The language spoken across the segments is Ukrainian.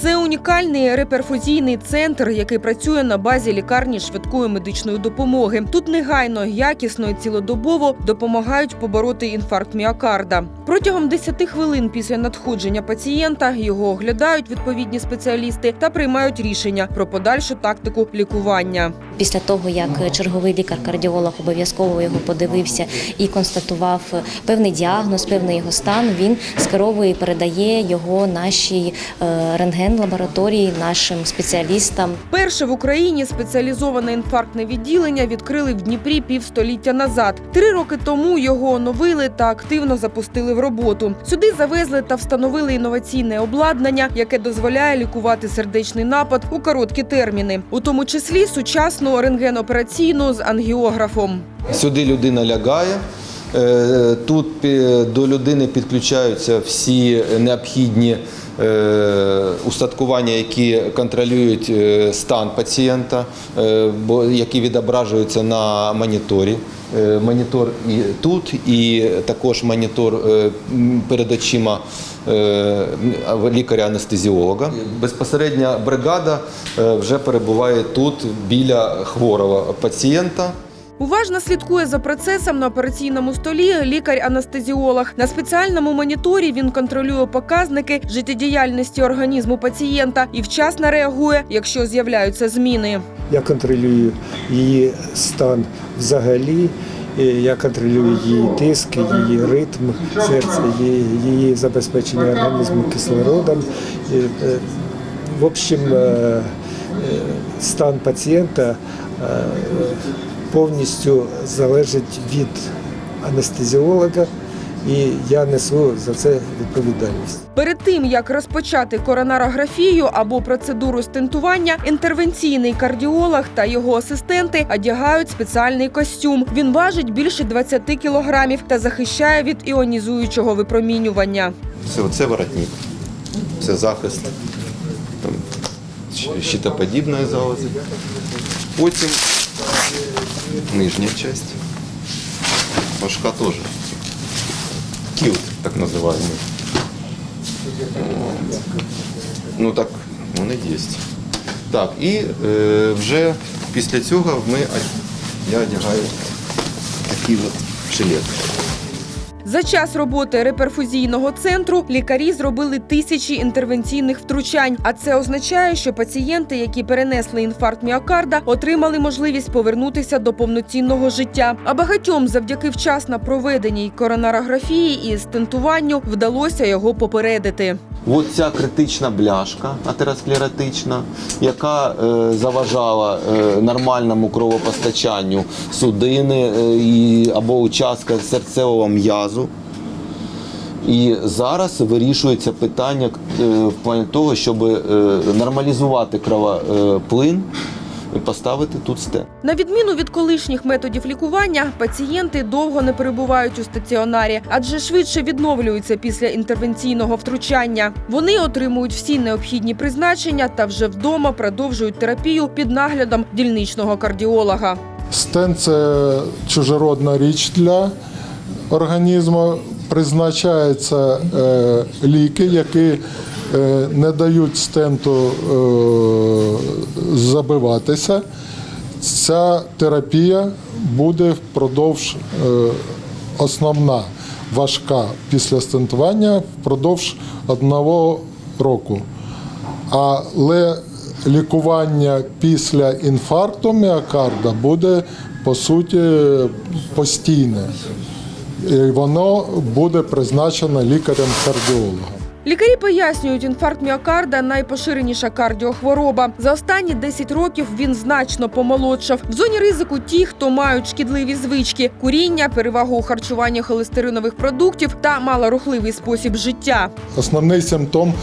Це унікальний реперфузійний центр, який працює на базі лікарні швидкої медичної допомоги. Тут негайно, якісно і цілодобово допомагають побороти інфаркт міокарда. Протягом 10 хвилин після надходження пацієнта його оглядають відповідні спеціалісти та приймають рішення про подальшу тактику лікування. Після того, як черговий лікар-кардіолог обов'язково його подивився і констатував певний діагноз, певний його стан, він скеровує і передає його нашій е, рентген-лабораторії, нашим спеціалістам. Перше в Україні спеціалізоване інфарктне відділення відкрили в Дніпрі півстоліття назад. Три роки тому його оновили та активно запустили в роботу. Сюди завезли та встановили інноваційне обладнання, яке дозволяє лікувати сердечний напад у короткі терміни, у тому числі сучасну рентгенопераційну з ангіографом. Сюди людина лягає. Е, Тут до людини підключаються всі необхідні е, устаткування, які контролюють е, стан пацієнта, які відображуються на моніторі. Монітор і тут, і також монітор перед очима лікаря-анестезіолога. Безпосередня бригада вже перебуває тут біля хворого пацієнта. Уважно слідкує за процесом на операційному столі лікар-анестезіолог. На спеціальному моніторі він контролює показники життєдіяльності організму пацієнта і вчасно реагує, якщо з'являються зміни. Я контролюю її стан взагалі. Я контролюю її тиск, її ритм серця, її, її забезпечення організму кислородом. Е, В общем, е, е, стан пацієнта повністю залежить від анестезіолога, і я несу за це відповідальність. Перед тим як розпочати коронарографію або процедуру стентування, інтервенційний кардіолог та його асистенти одягають спеціальний костюм. Він важить більше 20 кілограмів та захищає від іонізуючого випромінювання. Все, це воротник, це захист там, щитоподібної залози. Потім нижня часть. Башка теж. Кілт, так називаємо. Ну так, вони є. Так, і е, вже після цього ми, я одягаю такий от жилет. За час роботи реперфузійного центру лікарі зробили тисячі інтервенційних втручань. А це означає, що пацієнти, які перенесли інфаркт міокарда, отримали можливість повернутися до повноцінного життя. А багатьом завдяки вчасно проведеній коронарографії і стентуванню вдалося його попередити. Ось ця критична бляшка атеросклеротична, яка е, заважала е, нормальному кровопостачанню судини е, і, або участка серцевого м'язу. І зараз вирішується питання е, в плані того, щоб е, нормалізувати кровоплин і поставити тут стен. На відміну від колишніх методів лікування, пацієнти довго не перебувають у стаціонарі, адже швидше відновлюються після інтервенційного втручання. Вони отримують всі необхідні призначення та вже вдома продовжують терапію під наглядом дільничного кардіолога. Стен це чужородна річ для організму. Призначаються е, ліки, які е, не дають стенту е, забиватися. Ця терапія буде впродовж основна важка після стентування впродовж одного року. Але лікування після інфаркту міокарда буде по суті постійне. І воно буде призначено лікарем-кардіологом. Лікарі пояснюють, інфаркт міокарда найпоширеніша кардіохвороба. За останні 10 років він значно помолодшав. В зоні ризику ті, хто мають шкідливі звички, куріння, перевагу у харчуванні холестеринових продуктів та малорухливий спосіб життя. Основний симптом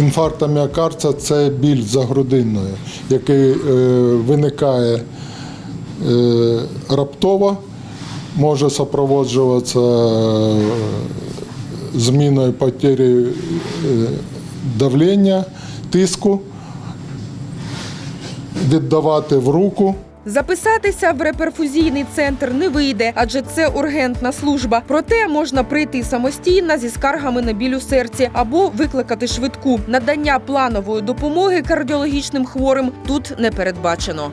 інфаркту міокарда – це біль за грудиною, який е, виникає е, раптово, може супроводжуватися е, зміною потері е, давлення, тиску, віддавати в руку. Записатися в реперфузійний центр не вийде, адже це ургентна служба. Проте можна прийти самостійно зі скаргами на біль у серці або викликати швидку. Надання планової допомоги кардіологічним хворим тут не передбачено.